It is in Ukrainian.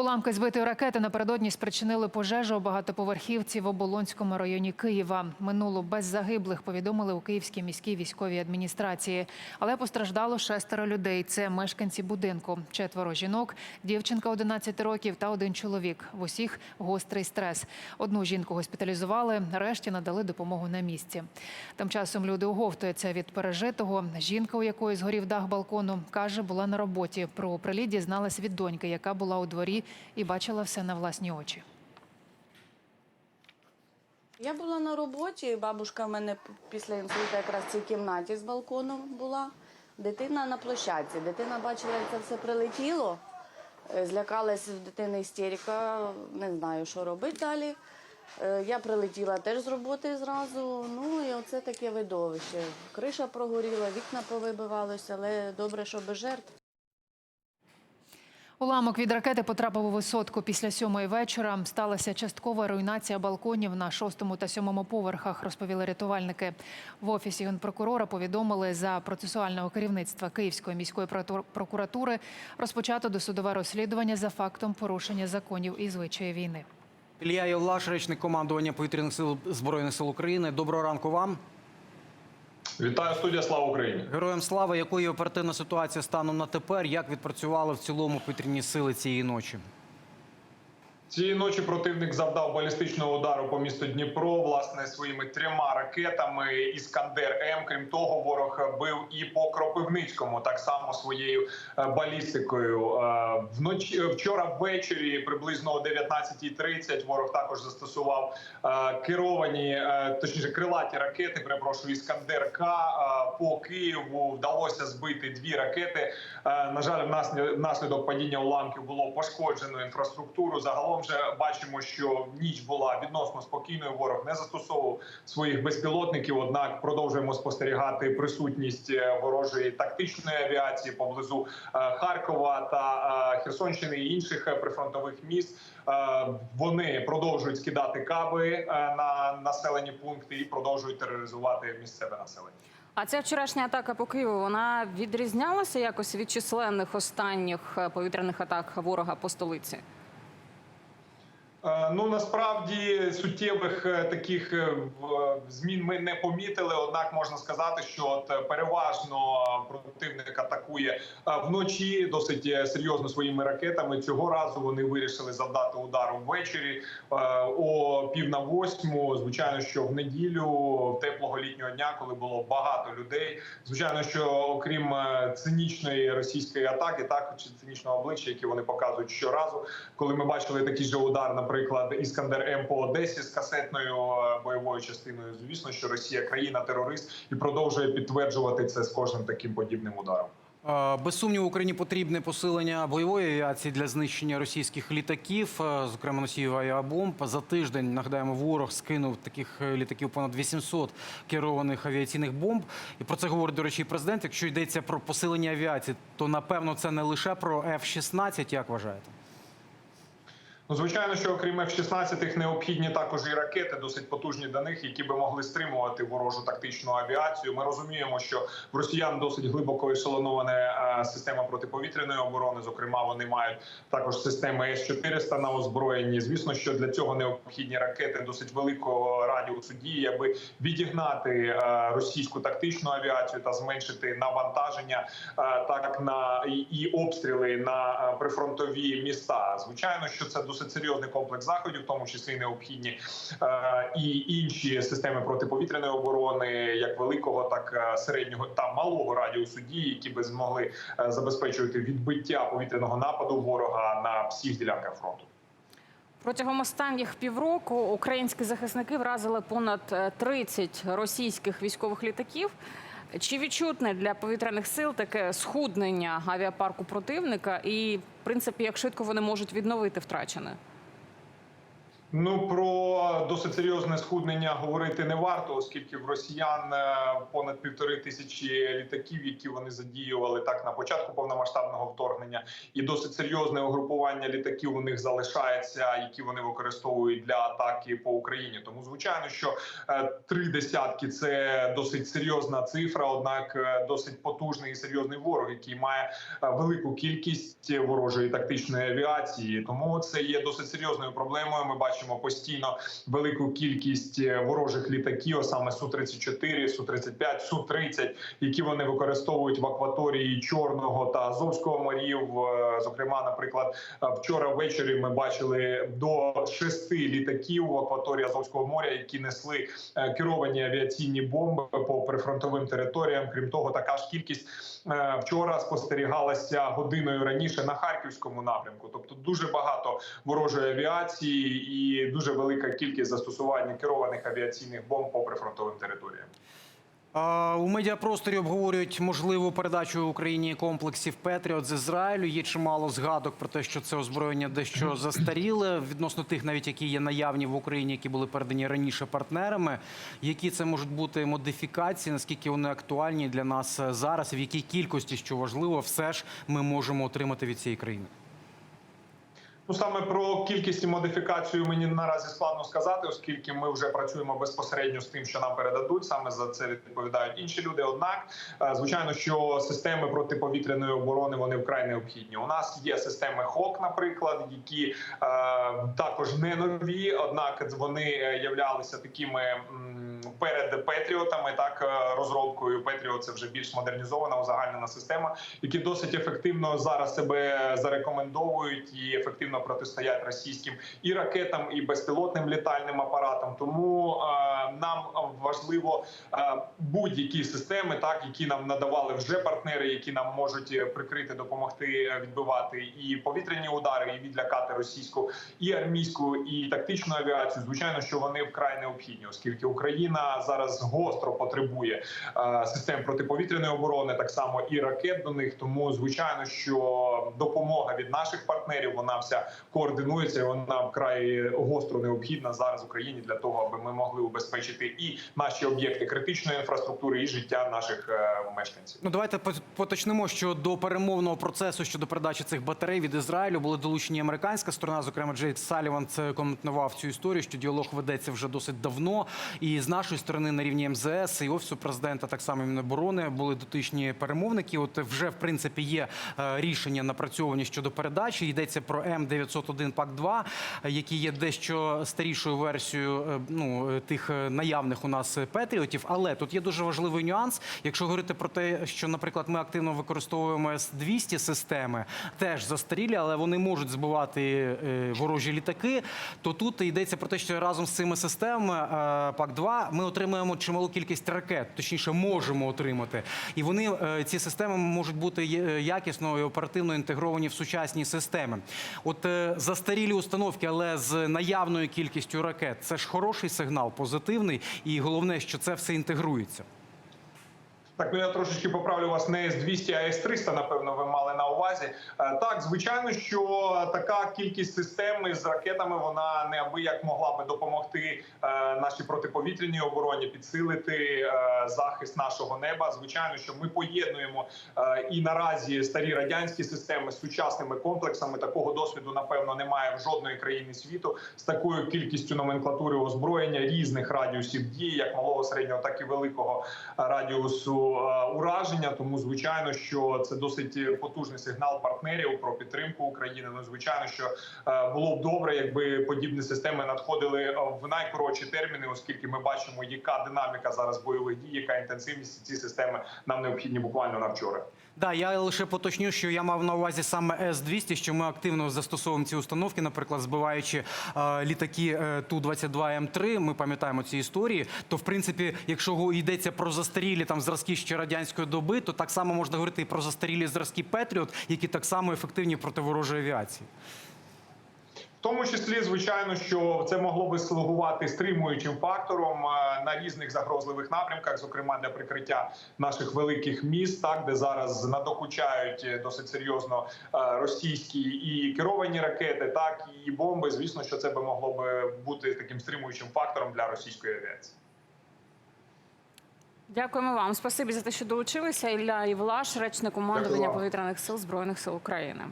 Уламки збитої ракети напередодні спричинили пожежу у багатоповерхівці в Оболонському районі Києва. Минуло без загиблих, повідомили у Київській міській військовій адміністрації. Але постраждало шестеро людей. Це мешканці будинку. Четверо жінок, дівчинка 11 років та один чоловік. В усіх гострий стрес. Одну жінку госпіталізували, решті надали допомогу на місці. Тим часом люди оговтуються від пережитого. Жінка, у якої згорів дах балкону, каже, була на роботі. Про приліт дізналась від доньки, яка була у дворі і бачила все на власні очі. Я була на роботі, бабушка в мене після інсульту якраз в цій кімнаті з балконом була. Дитина на площадці. Дитина бачила, як це все прилетіло. Е, Злякалась в дитини істерика, не знаю, що робити далі. Е, Я прилетіла теж з роботи зразу. Ну і оце таке видовище. Криша прогоріла, вікна повибивалися, але добре, що без жертв. Уламок від ракети потрапив у висотку. Після сьомої вечора сталася часткова руйнація балконів на шостому та сьомому поверхах, розповіли рятувальники. В офісі генпрокурора повідомили за процесуального керівництва Київської міської прокуратури розпочато досудове розслідування за фактом порушення законів і звичаї війни. Ілля Євлаш, речник командування повітряних сил збройних сил України. Доброго ранку вам. Вітаю студія Слава Україні. Героям слава. Якою оперативна ситуація станом на тепер? Як відпрацювали в цілому повітряні сили цієї ночі? Цієї ночі противник завдав балістичного удару по місту Дніпро власне своїми трьома ракетами Іскандер М. Крім того, ворог бив і по Кропивницькому так само своєю е, балістикою. Е, Вночі вчора ввечері, приблизно о 19.30, ворог також застосував е, керовані, е, точніше крилаті ракети. Перепрошую, Іскандер К Е, по Києву вдалося збити дві ракети. Е, На жаль, внаслід- внаслідок падіння уламків було пошкоджено інфраструктуру. Загалом же бачимо, що ніч була відносно спокійною. Ворог не застосовував своїх безпілотників. Однак продовжуємо спостерігати присутність е, ворожої тактичної авіації поблизу е, Харкова та е, Херсонщини і інших прифронтових міст. Вони продовжують скидати каби на населені пункти і продовжують тероризувати місцеве населення. А ця вчорашня атака по Києву вона відрізнялася якось від численних останніх повітряних атак ворога по столиці? Е, Ну насправді суттєвих е, таких е, змін ми не помітили. Однак можна сказати, що от переважно противник атакує вночі досить серйозно своїми ракетами. Цього разу вони вирішили завдати удару ввечері о пів на восьму. Звичайно, що в неділю теплого літнього дня, коли було багато людей. Звичайно, що окрім цинічної російської атаки, так чи цинічного обличчя, які вони показують щоразу, коли ми бачили такий же удар, наприклад, Іскандер М по Одесі з касетною е, бойовою частиною. Звісно, що Росія країна терорист і продовжує підтверджувати це з кожним таким подібним ударом. Е, Без сумніву, Україні потрібне посилення бойової авіації для знищення російських літаків, е, зокрема носіїв авіабомб. За тиждень нагадаємо, ворог скинув таких літаків понад 800 керованих авіаційних бомб. І про це говорить до речі, президент. Якщо йдеться про посилення авіації, то напевно це не лише про F-16, як вважаєте? Ну, звичайно, що окрім F-16 необхідні також і ракети, досить потужні до них, які би могли стримувати ворожу тактичну авіацію. Ми розуміємо, що в росіян досить глибоко ешелонована е, система протиповітряної оборони. Зокрема, вони мають також системи С-400 на озброєнні. Звісно, що для цього необхідні ракети досить великого радіусу дії, аби відігнати е, російську тактичну авіацію та зменшити навантаження е, так на і, обстріли на прифронтові міста. Звичайно, що це досить серйозний комплекс заходів, в тому числі необхідні е, і інші системи протиповітряної оборони, як великого, так е, середнього та малого радіусу дії, які би змогли е, забезпечувати відбиття повітряного нападу ворога на всіх ділянках фронту. Протягом останніх півроку українські захисники вразили понад е, 30 російських військових літаків. Чи відчутне для повітряних сил таке схуднення авіапарку противника? І в принципі, як швидко вони можуть відновити втрачене? Ну про досить серйозне схуднення говорити не варто, оскільки в росіян е, понад півтори тисячі літаків, які вони задіювали так на початку повномасштабного вторгнення, і досить серйозне угрупування літаків у них залишається, які вони використовують для атаки по Україні. Тому звичайно, що е, три десятки це досить серйозна цифра однак е, досить потужний і серйозний ворог, який має велику кількість ворожої тактичної авіації. Тому це є досить серйозною проблемою. Ми бачимо постійно велику кількість е, ворожих літаків, саме су 34 су 35 су 30 які вони використовують в акваторії Чорного та Азовського морів. Е, Зокрема, наприклад, е, вчора ввечері ми бачили до шести літаків в акваторії Азовського моря, які несли керовані авіаційні бомби по прифронтовим територіям. Крім того, така ж кількість вчора спостерігалася годиною раніше на харківському напрямку. Тобто дуже багато ворожої авіації і дуже велика кількість застосування керованих авіаційних бомб по прифронтовим територіям. У медіапросторі обговорюють можливу передачу Україні комплексів Петріот з Ізраїлю. Є чимало згадок про те, що це озброєння дещо застаріле відносно тих, навіть які є наявні в Україні, які були передані раніше партнерами. Які це можуть бути модифікації? Наскільки вони актуальні для нас зараз? В якій кількості, що важливо, все ж ми можемо отримати від цієї країни? Ну саме про кількість і мені наразі складно сказати, оскільки ми вже працюємо безпосередньо з тим, що нам передадуть. Саме за це відповідають інші люди. Однак, е, звичайно, що системи протиповітряної оборони вони вкрай необхідні. У нас є системи ХОК, наприклад, які е, також не нові, однак вони е, являлися такими. Перед Петріотами так е, розробкою Петріот це вже більш модернізована узагальнена система, які досить ефективно зараз себе зарекомендовують і ефективно протистоять російським і ракетам, і безпілотним літальним апаратам. Тому е, нам важливо е, будь-які системи, так які нам надавали вже партнери, які нам можуть прикрити, допомогти відбивати і повітряні удари, і відлякати російську, і армійську, і тактичну авіацію. Звичайно, що вони вкрай необхідні, оскільки Україна зараз гостро потребує е, систем протиповітряної оборони, так само і ракет до них. Тому звичайно, що допомога від наших партнерів вона вся координується. Вона вкрай гостро необхідна зараз Україні для того, аби ми могли убезпечити і наші об'єкти критичної інфраструктури, і життя наших е, мешканців. Ну давайте по- поточнимо, що до перемовного процесу щодо передачі цих батарей від Ізраїлю були долучені американська сторона. Зокрема, Джейд Саліван це коментував цю історію, що діалог ведеться вже досить давно. І з нашої сторони на рівні МЗС і офісу президента, так само і Міноборони, були дотичні перемовники. От вже в принципі є е, рішення напрацьовані щодо передачі. Йдеться про М 901 пак 2 які є дещо старішою версією е, ну е, тих наявних у нас петріотів. Але тут є дуже важливий нюанс. Якщо говорити про те, що, наприклад, ми активно використовуємо с 200 системи, теж застарілі, але вони можуть збивати ворожі літаки. То тут йдеться про те, що разом з цими системами пак 2 ми отримуємо чималу кількість ракет, точніше, можемо отримати. І вони е, ці системи можуть бути е, якісно і оперативно інтегровані в сучасні системи. От е, застарілі установки, але з наявною кількістю ракет, це ж хороший сигнал, позитивний, і головне, що це все інтегрується. Так, ну я трошечки поправлю вас не С-200, а С-300, напевно, ви мали на увазі. Е, Так, звичайно, що така кількість систем з ракетами вона неабияк могла би допомогти е, нашій протиповітряній обороні, підсилити е, захист нашого неба. Звичайно, що ми поєднуємо і наразі старі радянські системи з сучасними комплексами. Такого досвіду, напевно, немає в жодної країни світу з такою кількістю номенклатури озброєння різних радіусів дії, як малого, середнього, так і великого радіусу ураження. Тому звичайно, що це досить потужний сигнал партнерів про підтримку України. Ну звичайно, що е, було б добре, якби подібні системи надходили е, в найкоротші терміни, оскільки ми бачимо, яка динаміка зараз бойових дій, яка інтенсивність ці системи нам необхідні буквально на вчора. Да, я лише поточню, що я мав на увазі саме С-200, що ми активно застосовуємо ці установки, наприклад, збиваючи е, літаки е, Ту-22М3, ми пам'ятаємо ці історії, то, в принципі, якщо йдеться про застарілі там зразки ще радянської доби, то так само можна говорити і про застарілі зразки Петріот, які так само ефективні проти ворожої авіації. В тому числі, звичайно, що це могло би слугувати стримуючим фактором е, на різних загрозливих напрямках, зокрема для прикриття наших великих міст, так де зараз надокучають е, досить серйозно е, російські і керовані ракети, так і бомби. Звісно, що це би могло би бути таким стримуючим фактором для російської авіації. Дякуємо вам. Спасибі за те, що долучилися. Ілля Івлаш, речник командування повітряних сил збройних сил України.